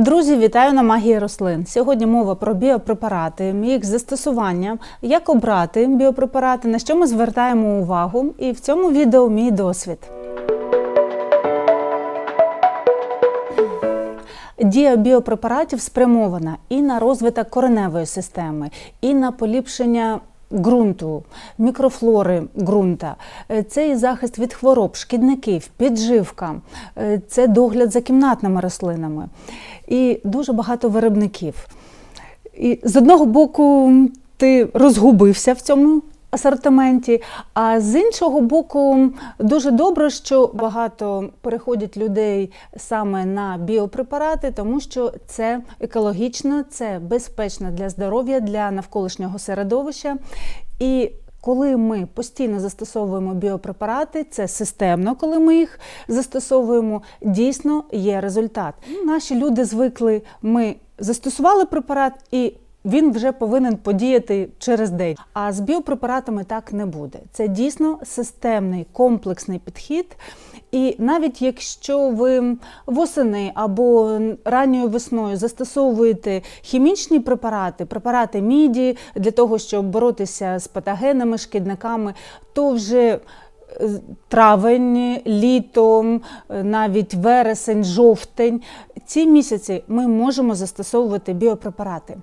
Друзі, вітаю на магії рослин. Сьогодні мова про біопрепарати, їх застосування, як обрати біопрепарати, на що ми звертаємо увагу. І в цьому відео мій досвід. Дія біопрепаратів спрямована і на розвиток кореневої системи, і на поліпшення ґрунту, мікрофлори ґрунта. Е, Це і захист від хвороб, шкідників, підживка, е, це догляд за кімнатними рослинами. І дуже багато виробників. І з одного боку, ти розгубився в цьому асортименті, а з іншого боку, дуже добре, що багато переходять людей саме на біопрепарати, тому що це екологічно, це безпечно для здоров'я, для навколишнього середовища. І коли ми постійно застосовуємо біопрепарати, це системно, коли ми їх застосовуємо, дійсно є результат. Наші люди звикли, ми застосували препарат і він вже повинен подіяти через день. А з біопрепаратами так не буде. Це дійсно системний комплексний підхід. І навіть якщо ви восени або ранньою весною застосовуєте хімічні препарати, препарати міді для того, щоб боротися з патогенами, шкідниками, то вже е, Травень, літо, е, навіть вересень, жовтень. Ці місяці ми можемо застосовувати біопрепарати.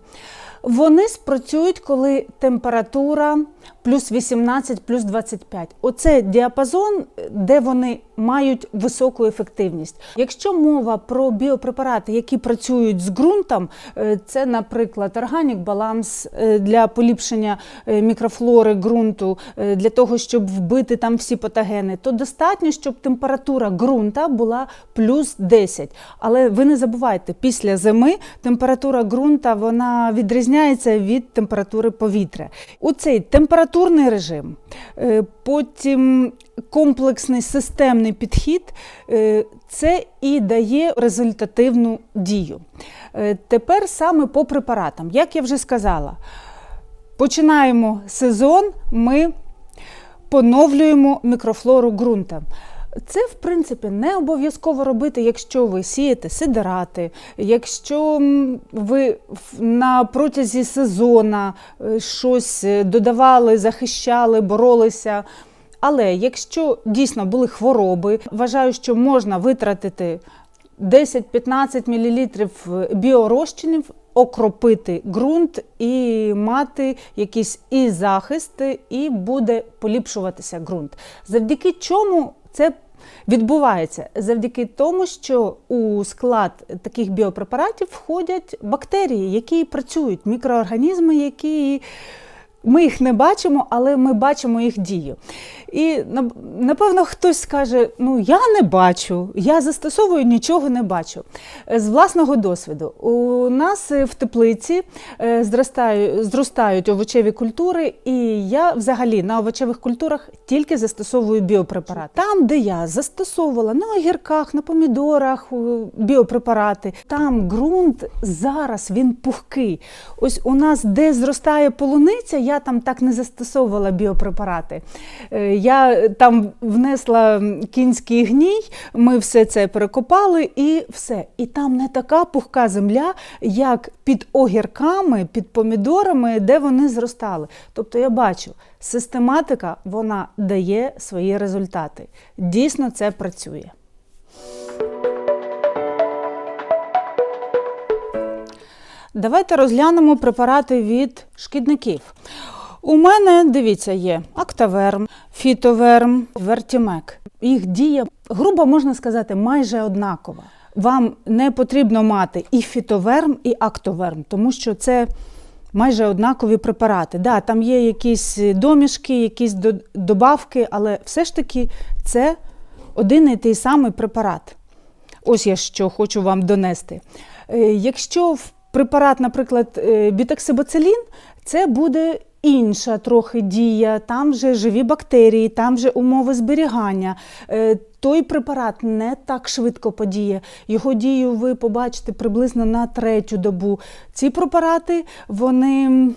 Вони спрацюють, коли температура плюс 18, плюс 25. Оце діапазон, де вони мають високу ефективність. Якщо мова про біопрепарати, які працюють з ґрунтом, е, це, наприклад, органік баланс е, для поліпшення е, мікрофлори ґрунту, для того, щоб вбити там всі патогени, то достатньо, щоб температура ґрунта була плюс 10. Але ви не забувайте, після зими температура ґрунта вона відрізняється від температури повітря. У цей температурний режим, е, потім комплексний системний підхід, е, це і дає результативну дію. Е, Тепер саме по препаратам, як я вже сказала, починаємо сезон, ми поновлюємо мікрофлору ґрунта. Це, в принципі, не обов'язково робити, якщо ви сієте сидирати, якщо ви на протязі сезону е, щось е, додавали, захищали, боролися. Але якщо дійсно були хвороби, вважаю, що можна витратити 10-15 мл біорозчинів, окропити ґрунт і мати якийсь і захист, і буде поліпшуватися ґрунт. Завдяки чому це відбувається? Завдяки тому, що у склад таких біопрепаратів входять бактерії, які працюють, мікроорганізми, які ми їх не бачимо, але ми бачимо їх дію. І напевно хтось скаже: ну я не бачу, я застосовую нічого не бачу. Е, З власного досвіду, у нас е, в теплиці е, зростаю- зростають овочеві культури, і я взагалі на овочевих культурах тільки застосовую біопрепарати. Там, де я застосовувала на огірках, на помідорах біопрепарати, там ґрунт зараз він пухкий. Ось у нас, де зростає полуниця, я там так не застосовувала біопрепарати. Е, Я там внесла кінський гній, ми все це перекопали і все. І там не така пухка земля, як під огірками, під помідорами, де вони зростали. Тобто я бачу, систематика вона дає свої результати. Дійсно, це працює. Давайте розглянемо препарати від шкідників. У мене, дивіться, є Актаверм, Фітоверм, Вертімек. Їх дія, грубо можна сказати, майже однакова. Вам не потрібно мати і фітоверм, і актоверм, тому що це майже однакові препарати. Да, там є якісь домішки, якісь добавки, але все ж таки це один і той самий препарат. Ось я що хочу вам донести. Е, Якщо в препарат, наприклад, бітоксибоцилін, це буде інша трохи дія, там вже живі бактерії, там вже умови зберігання. Е, Той препарат не так швидко подіє. Його дію ви побачите приблизно на третю добу. Ці препарати вони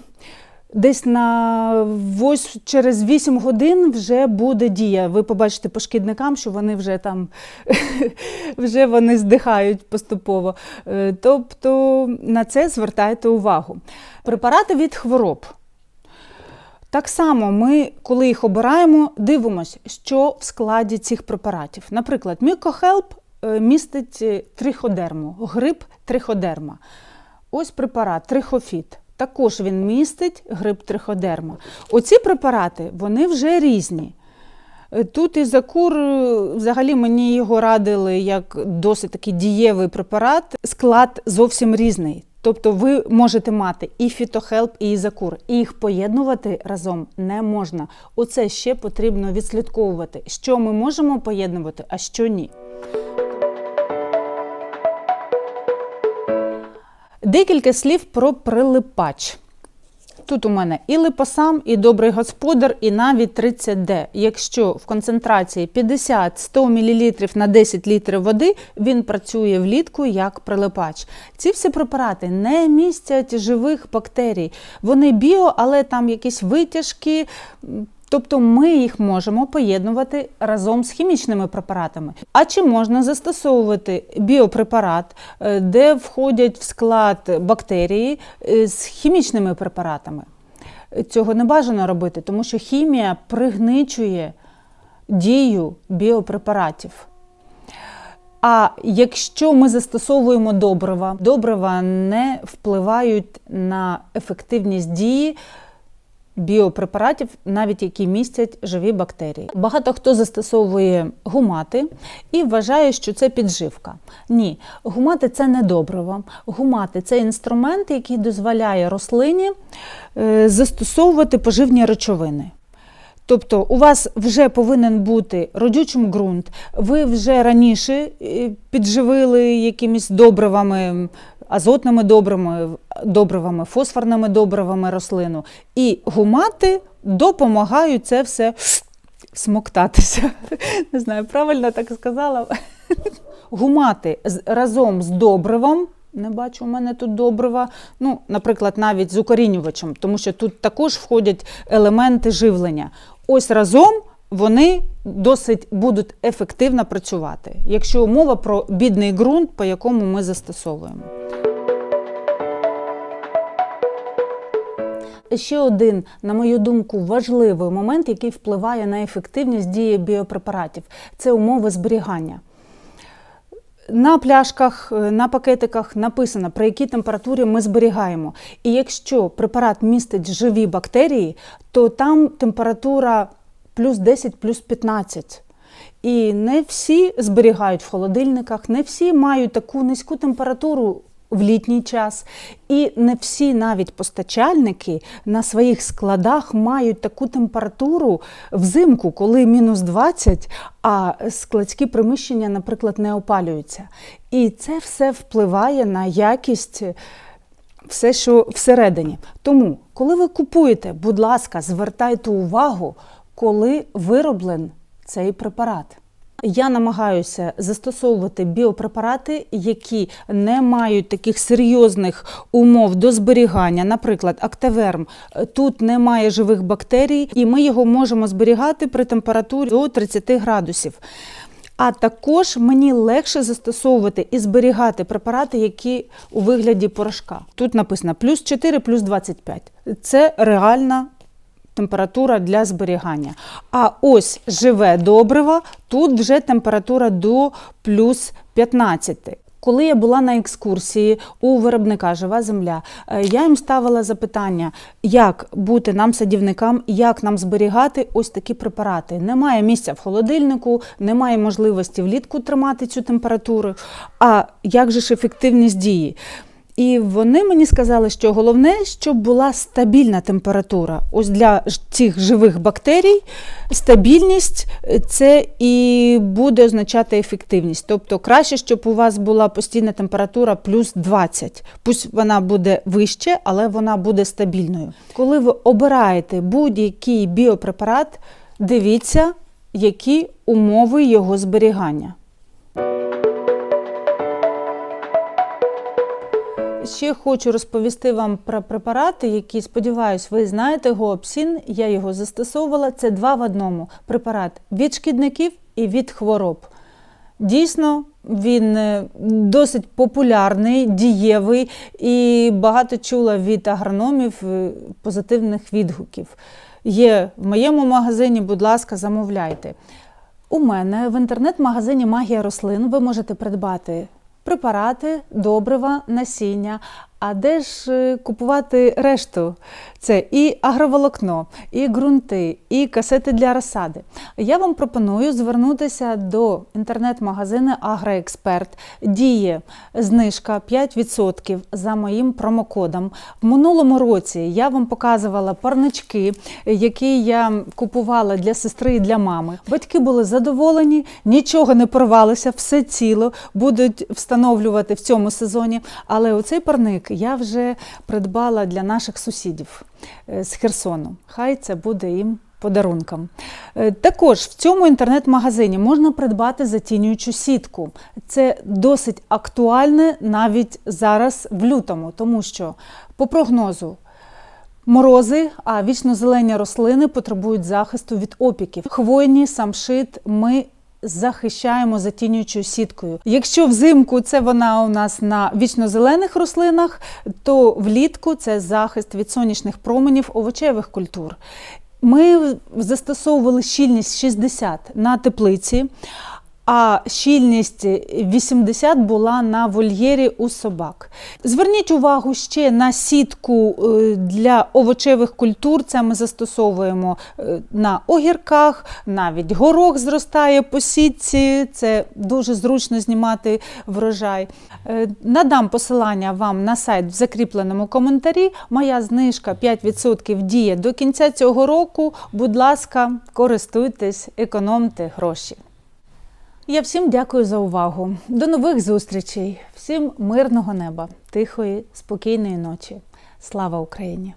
Десь на ось через 8 годин вже буде дія. Ви побачите по шкідникам, що вони вже там вже вони здихають поступово. Е, Тобто на це звертайте увагу. Препарати від хвороб. Так само ми, коли їх обираємо, дивимося, що в складі цих препаратів. Наприклад, Мікохелп містить триходерму, гриб триходерма. Ось препарат трихофіт. Також він містить гриб триходерма. Оці препарати вони вже різні. Е, Тут і закур, е, взагалі мені його радили як досить такий дієвий препарат. Склад зовсім різний. Тобто ви можете мати і фітохелп, і ізакур, і їх поєднувати разом не можна. Оце ще потрібно відслідковувати, що ми можемо поєднувати, а що ні. Декілька слів про прилипач. Тут у мене і липосам, і добрий господар, і навіть 30D. Якщо в концентрації 50-100 мл на 10 літрів води, він працює влітку як прилипач. Ці всі препарати не містять живих бактерій. Вони біо, але там якісь витяжки. Тобто ми їх можемо поєднувати разом з хімічними препаратами. А чи можна застосовувати біопрепарат, е, де входять в склад бактерії е, з хімічними препаратами? Цього не бажано робити, тому що хімія пригничує дію біопрепаратів. А якщо ми застосовуємо добрива, добрива не впливають на ефективність дії біопрепаратів, навіть які містять живі бактерії. Багато хто застосовує гумати і вважає, що це підживка. Ні, гумати це не добриво. Гумати це інструмент, який дозволяє рослині е, застосовувати поживні речовини. Тобто у вас вже повинен бути родючим ґрунт, ви вже раніше е, підживили якимись добривами, азотними добривами, добривами, фосфорними добривами рослину. І гумати допомагають це все смоктатися. Не знаю, правильно так сказала. Гумати разом з добривом. Не бачу, у мене тут добрива. Ну, наприклад, навіть з укорінювачем, тому що тут також входять елементи живлення. Ось разом вони досить будуть ефективно працювати, якщо мова про бідний ґрунт, по якому ми застосовуємо. Ще один, на мою думку, важливий момент, який впливає на ефективність дії біопрепаратів це умови зберігання. На пляшках, е, на пакетиках написано, при якій температурі ми зберігаємо. І якщо препарат містить живі бактерії, то там температура плюс 10, плюс 15. І не всі зберігають в холодильниках, не всі мають таку низьку температуру в літній час. І не всі навіть постачальники на своїх складах мають таку температуру взимку, коли мінус 20, а складські приміщення, наприклад, не опалюються. І це все впливає на якість все, що всередині. Тому, коли ви купуєте, будь ласка, звертайте увагу, коли вироблен цей препарат. Я намагаюся застосовувати біопрепарати, які не мають таких серйозних умов до зберігання. Наприклад, актаверм тут немає живих бактерій, і ми його можемо зберігати при температурі до 30 градусів. А також мені легше застосовувати і зберігати препарати, які у вигляді порошка. Тут написано плюс 4, плюс 25. Це реальна температура для зберігання. А ось живе добриво, тут вже температура до плюс 15. Коли я була на екскурсії у виробника Жива земля, е, я їм ставила запитання, як бути нам садівникам, як нам зберігати ось такі препарати. Немає місця в холодильнику, немає можливості влітку тримати цю температуру. А як же ж ефективність дії? І вони мені сказали, що головне, щоб була стабільна температура. Ось для цих живих бактерій стабільність е, це і буде означати ефективність. Тобто краще, щоб у вас була постійна температура плюс 20. Пусть вона буде вище, але вона буде стабільною. Коли ви обираєте будь-який біопрепарат, дивіться, які умови його зберігання. Ще хочу розповісти вам про препарати, які, сподіваюсь, ви знаєте. Гоопсін, я його застосовувала. Це два в одному препарат від шкідників і від хвороб. Дійсно, він е, досить популярний, дієвий і багато чула від агрономів е, позитивних відгуків. Є в моєму магазині, будь ласка, замовляйте. У мене в інтернет-магазині Магія рослин ви можете придбати препарати, добрива, насіння. А де ж е, купувати решту? Це і агроволокно, і ґрунти, і касети для розсади. Я вам пропоную звернутися до інтернет-магазину Агроексперт. Діє знижка 5% за моїм промокодом. В минулому році я вам показувала парнички, які я купувала для сестри і для мами. Батьки були задоволені, нічого не порвалося, все ціло будуть встановлювати в цьому сезоні. Але оцей парник я вже придбала для наших сусідів е, з Херсону. Хай це буде їм подарунком. Е, Також в цьому інтернет-магазині можна придбати затінюючу сітку. Це досить актуальне навіть зараз в лютому, тому що по прогнозу. Морози, а вічно-зелені рослини потребують захисту від опіків. Хвойні, самшит ми захищаємо затінюючою сіткою. Якщо взимку це вона у нас на вічно-зелених рослинах, то влітку це захист від сонячних променів овочевих культур. Ми застосовували щільність 60 на теплиці, а щільність 80 була на вольєрі у собак. Зверніть увагу ще на сітку е, для овочевих культур. Це ми застосовуємо е, на огірках, навіть горох зростає по сітці. Це дуже зручно знімати врожай. Е, Надам посилання вам на сайт в закріпленому коментарі. Моя знижка 5% діє до кінця цього року. Будь ласка, користуйтесь, економте гроші. Я всім дякую за увагу. До нових зустрічей. Всім мирного неба, тихої, спокійної ночі. Слава Україні!